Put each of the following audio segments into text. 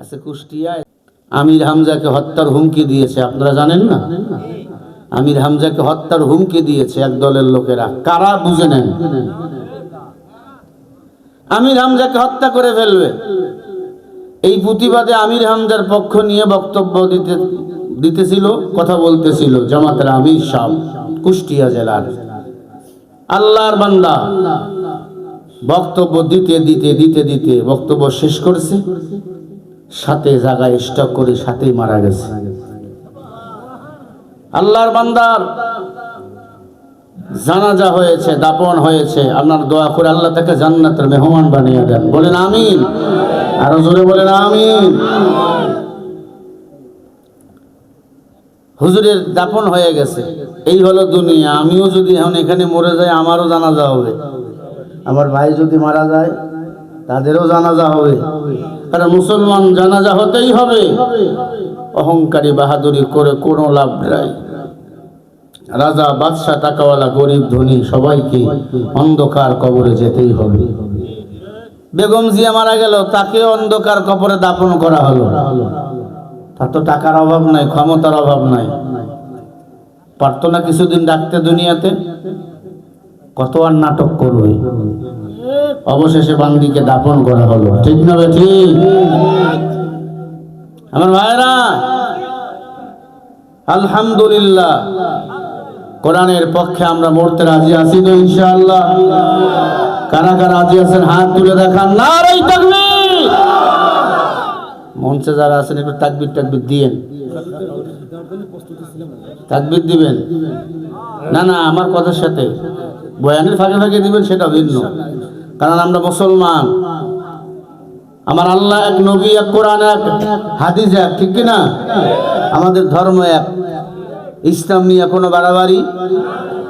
আচ্ছা কুষ্টিয়ায়। আমির হামজাকে হত্যার হুমকি দিয়েছে, আপনারা জানেন না? আমির হামজাকে হত্যার হুমকি দিয়েছে এক দলের লোকেরা। কারা বুঝে নেন? আমির হামজাকে হত্যা করে ফেলবে। এই প্রতিবাদে আমির হামজার পক্ষ নিয়ে বক্তব্য দিতে, দিতেছিল, কথা বলতেছিল জামাতের আমির সাহ কুষ্টিয়া জেলার। আল্লাহর বান্দা বক্তব্য দিতে দিতে দিতে দিতে বক্তব্য শেষ করছে। সাথে জায়গায় স্টক করে সাথেই মারা গেছে। আল্লাহর বান্দার জানাজা হয়েছে, দাপন হয়েছে। আপনার দোয়া করে আল্লাহ তাকে জান্নাতের মেহমান বানিয়ে দেন। বলেন আমিন। আরও জোরে বলেন আমিন। হুজুরের দাপন হয়ে গেছে। এই হলো দুনিয়া। আমিও যদি এখন এখানে মরে যাই, আমারও জানাজা হবে। আমার ভাই যদি মারা যায় তাদেরও জানাজা হবে। কারণ মুসলমান জানাজা হতেই হবে। অহংকারী বাহাদুরি করে কোনো লাভ নাই। রাজা, বাদশাহ, টাকাওয়ালা, গরিব, ধনী সবাইকে অন্ধকার কবরে যেতেই হবে। বেগম জিয়া মারা গেল, তাকে অন্ধকার কবরে দাপন করা হলো। তার তো টাকার অভাব নাই, ক্ষমতার অভাব নাই। পারতো না কিছুদিন ডাকতে দুনিয়াতে। কত আর নাটক করবে? অবশেষে বান্দিকে দাপন করা হলো। ঠিক না ঠিক? আমার ভাইরা আলহামদুলিল্লাহ, কোরআনের পক্ষে আমরা মরতে রাজি আছি তো ইনশাআল্লাহ। কারা কারা রাজি আছেন হাত তুলে দেখান। তাকবীর! মঞ্চে যারা আছেন, একটু তাকবির টাকবির দিয়েন। তাকবির দিবেন? না না, আমার কথার সাথে। বয়ানের ফাঁকে ফাঁকে দিবেন সেটা ভিন্ন। কারণ আমরা মুসলমান। আমার আল্লাহ এক, নবী এক, কোরআন এক, হাদিস এক, ঠিক কি না? আমাদের ধর্ম এক। ইসলাম নিয়ে কোনো বাড়াবাড়ি।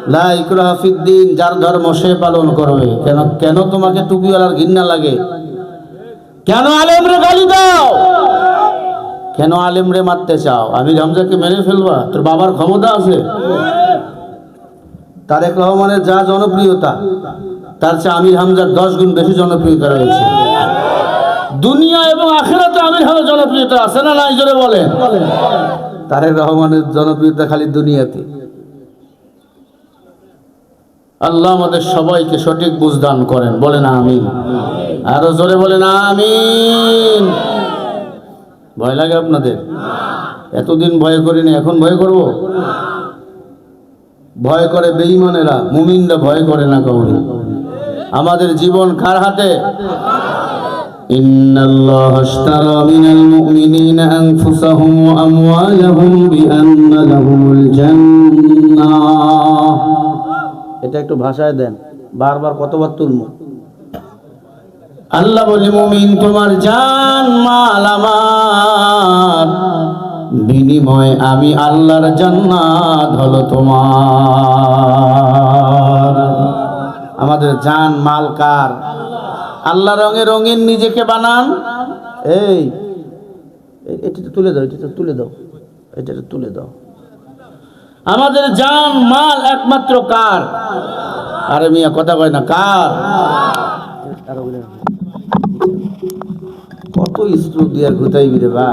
লা ইকরাহা ফিদ্দিন যার ধর্ম সে পালন করবে। কেন কেন তোমাকে টুপিওয়ালার ঘৃণা লাগে? কেন আলেমরে গালি দাও? কেন আলেমরে মারতে চাও? আমি হামজাকে মেরে ফেলবা তোর বাবার ক্ষমতা আছে। তারেক রহমানের যা জনপ্রিয়তা তার চেয়ে আমির হামজার দশ গুণ বেশি জনপ্রিয়তা রয়েছে। দুনিয়া এবং আখেরাতে আমির হামজার জনপ্রিয়তা আছে না নাই? জোরে বলেন। তারেক রহমানের জনপ্রিয়তা খালি দুনিয়াতে। আল্লাহ আমাদের সবাইকে সঠিক বুঝদান করেন। বলেন আমিন। আরও জোরে বলেন আমিন। ভয় লাগে আপনাদের? এতদিন ভয় করিনি, এখন ভয় করব? ভয় করে বেঈমানেরা, মুমিনরা ভয় করে না কাউরি আমাদের জীবন কার হাতে إن الله اشترى من المؤمنين أنفسهم وأموالهم بأن لهم الجنة এটা একটু ভাষায় দেন বারবার কতবার তুলবো আল্লাহ বলি মুমিন তোমার জান মাল আমার বিনিময় আমি আল্লাহর জান্নাত হলো তোমার আমাদের জান, মাল, কার? আল্লাহ রঙে রঙিন নিজেকে বানান। এই এটা তুলে দাও, এটা তুলে দাও, এটা তুলে দাও। আমাদের জান, মাল একমাত্র কার? আরে মিয়া, কথা কয় না, কার? কত স্ট্রোক দিয়ে ঘুতাইবি রে বা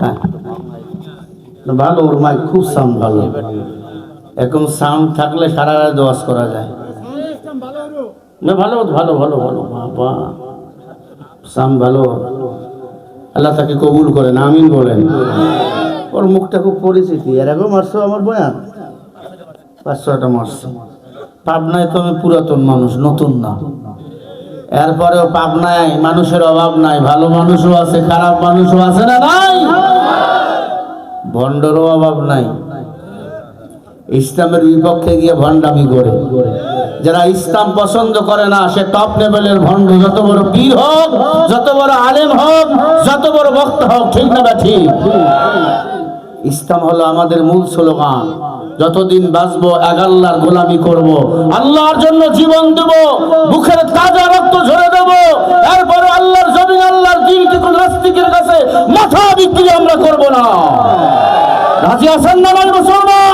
হ্যাঁ। ভালো, ওর মাইক খুব সাউন্ড ভালো। এখন সাউন্ড থাকলে সারা রাত দোয়াজ করা যায়। না, ভালো ভালো ভালো ভালো। বাবা, সাম ভালো। আল্লাহ তাকে কবুল করেন আমিন বলেন। ওর মুখটা খুব পরিচিতি। এর আগেও মারছো আমার বয়ান? পাঁচশোটা মারছে। পাবনায় তো আমি পুরাতন মানুষ, নতুন না। এরপরেও পাবনায় মানুষের অভাব নাই, ভালো মানুষও আছে, খারাপ মানুষও আছে না নাই ভণ্ডরও অভাব নাই। ইসলামের বিপক্ষে গিয়ে ভণ্ডামি করে। যারা ইসলাম পছন্দ করে না, সে টপ লেভেলের ভণ্ড, যত বড় পীর হোক, যত বড় আলেম হোক, যত বড় বক্তা হোক, ঠিক না ঠিক? ইসলাম হলো আমাদের মূল স্লোগান। যতদিন বাঁচবো, এক আল্লাহর গোলামি করব। আল্লাহর জন্য জীবন দেব, বুকের তাজা রক্ত ঝরে দেব। এরপরে আল্লাহর জমিন, আল্লাহর দিনকে কোন নাস্তিকের কাছে মাথা বিক্রি আমরা করব না। রাজি আছেন না মুসলমান?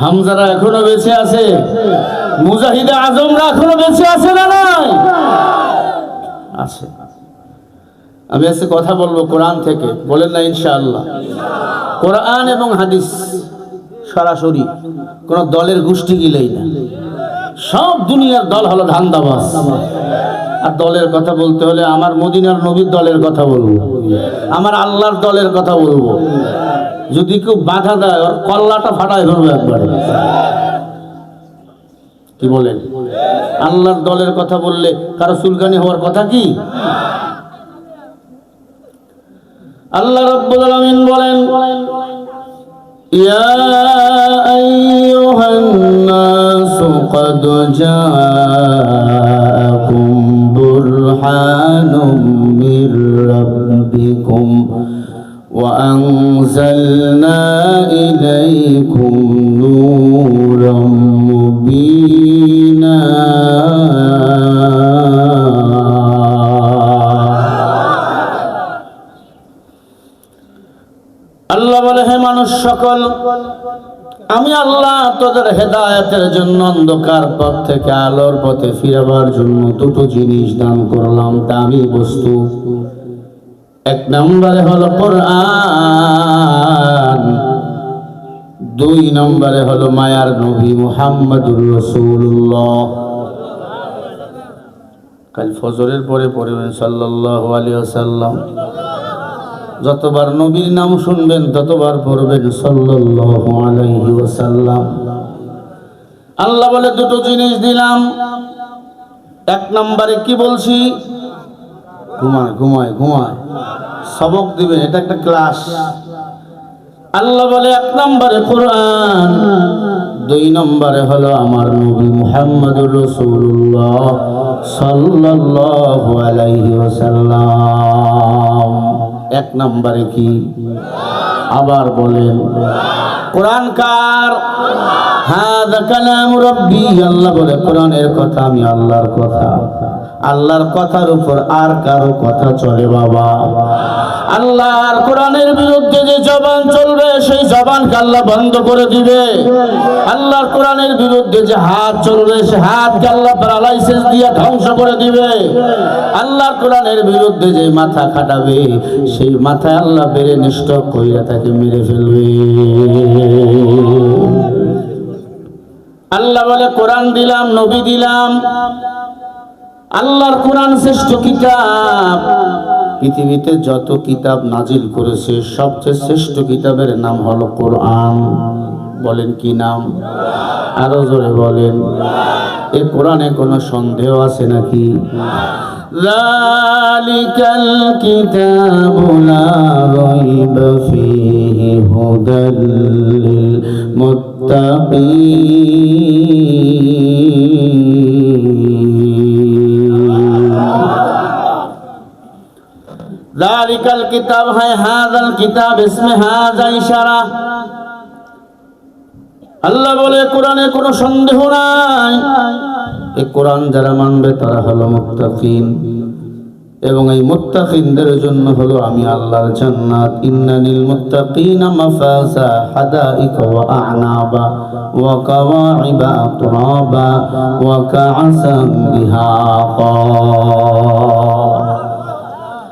হামজারা এখনও বেঁচে আছে? মুজাহিদে আজমরা এখনও বেঁচে আছে না নাই? আছে। আমি আজকে কথা বলব কোরআন থেকে। বলেন না ইনশাআল্লাহ। কোরআন এবং হাদিস সরাসরি কোন দলের গোষ্ঠী গিলেই না। সব দুনিয়ার দল হলো ধান্দাবাজ। আর দলের কথা বলতে হলে আমার মদিনার নবীর দলের কথা বলব। আমার আল্লাহর দলের কথা বলব। যদি কেউ বাধা দেয় ওর কল্লাটা ফাটায় ধরবো একবারে কি বলেন আল্লাহর দলের কথা বললে কারো চুলকানি হওয়ার কথা কি আল্লাহ রাব্বুল আলামিন বলেন ইয়া আইয়ুহান নাসু قد جاءكم برهان من ربكم وأنزلنا إليكم نورا مبينا আল্লাহ বলে হে মানুষ সকল আমি আল্লাহ তোদের হেদায়েতের জন্য অন্ধকার পথ থেকে আলোর পথে ফিরাবার জন্য দুটো জিনিস দান করলাম দামি বস্তু এক নম্বরে হলো কোরআন, দুই নম্বরে হলো মায়ার নবী মুহাম্মদুর রসুল্লাহ কাল ফজরের পরে পড়বেন সাল্লাল্লাহু আলাইহি ওয়াসাল্লাম। যতবার নবীর নাম শুনবেন, ততবার পড়বেন সাল্লাল্লাহু আলাইহি ওয়াসাল্লাম। আল্লাহ বলে দুটো জিনিস দিলাম। এক নম্বরে কি বলছি? ঘুমায় ঘুমায় ঘুমায়। সবক দিবেন, এটা একটা ক্লাস আল্লাহ বলে, এক নম্বরে কোরআন, দুই নম্বরে হলো আমার নবী মুহাম্মদুর রাসূলুল্লাহ সাল্লাল্লাহু আলাইহি ওয়াসাল্লাম। এক নম্বরে কি? আবার বলেন, কোরআন কার? হাদা কালাম রব্বি। আল্লাহ বলে, কোরআনের কথা, আমি আল্লাহর কথা। আল্লাহর কথার উপর আর কারও কথা চলে বাবা। আল্লাহর কোরআনের বিরুদ্ধে যে জবান চলবে, সেই জবানকে আল্লাহ বন্ধ করে দিবে। আল্লাহর কোরআনের বিরুদ্ধে যে হাত চলবে, সে হাতকে আল্লাহ প্যারালাইসিস দিয়ে ধ্বংস করে দিবে। আল্লাহর কোরআনের বিরুদ্ধে যে মাথা খাটাবে, সেই মাথায় আল্লাহ বেড়ে নিষ্ঠ কইরা তাকে মেরে ফেলবে। আল্লাহ বলে, কোরআন দিলাম, নবী দিলাম আল্লাহর কোরআন শ্রেষ্ঠ কিতাব। পৃথিবীতে যত কিতাব নাজিল করেছে সবচেয়ে শ্রেষ্ঠ কিতাবের নাম হলো কোরআন। বলেন কি নাম? আরও জোরে বলেন। এ কোরআনে কোনো সন্দেহ আছে নাকি? লালিকাল কিতাবু লা রাইবা ফীহি হুদাল মুত্তাকিন। ذالکل کتاب ہے هذا الكتاب اسم هذا اشارہ আল্লাহ বলে, কোরআনে কোনো সন্দেহ নাই। এই কোরআন যারা মানবে, তারা হলো মুত্তাকিন। এবং এই মুত্তাকিনদের জন্য হলো আমি আল্লাহর জান্নাত। ইন্নানিল মুত্তাকিন মাফাসা হাদাইক ওয়া আনাবা ওয়া কাওয়াইবা তুরাবা ওয়া কা'সান বিহাকা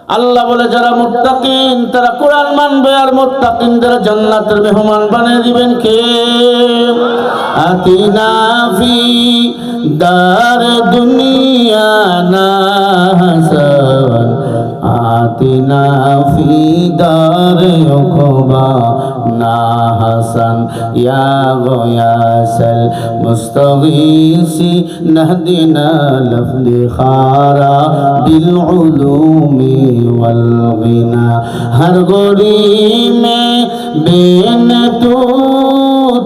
আল্লাহ বলে, যারা মোত্তাকিন, তারা কোরআন মানবে আর মুত্তাকিনদের জান্নাতের মেহমান বানিয়ে দিবেন কে? আতিনা ফি দার দুনিয়া না হাসান আতিনা ফি দার উকবা না হাসান, ইয়া গয়াসাল মুস্তাগীসি, নাহদিনা লফদি খারা বিল উলুমি ওয়াল গিনা। হর গরি মে বেন তু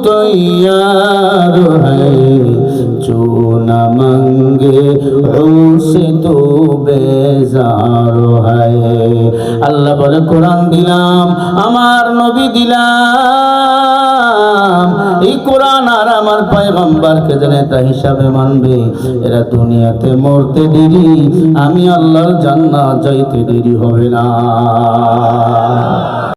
তৈয়ার जो न मंगे उसे तो बेजार है আল্লাহ বলে কোরআন দিলাম আমার নবী দিলাম এই কোরআন আর আমার পায়গম্বরকে যে নেতা হিসাবে মানবে এরা দুনিয়াতে মরতে দেরি আমি আল্লাহর জান্নাত যাইতে দেরি হবে না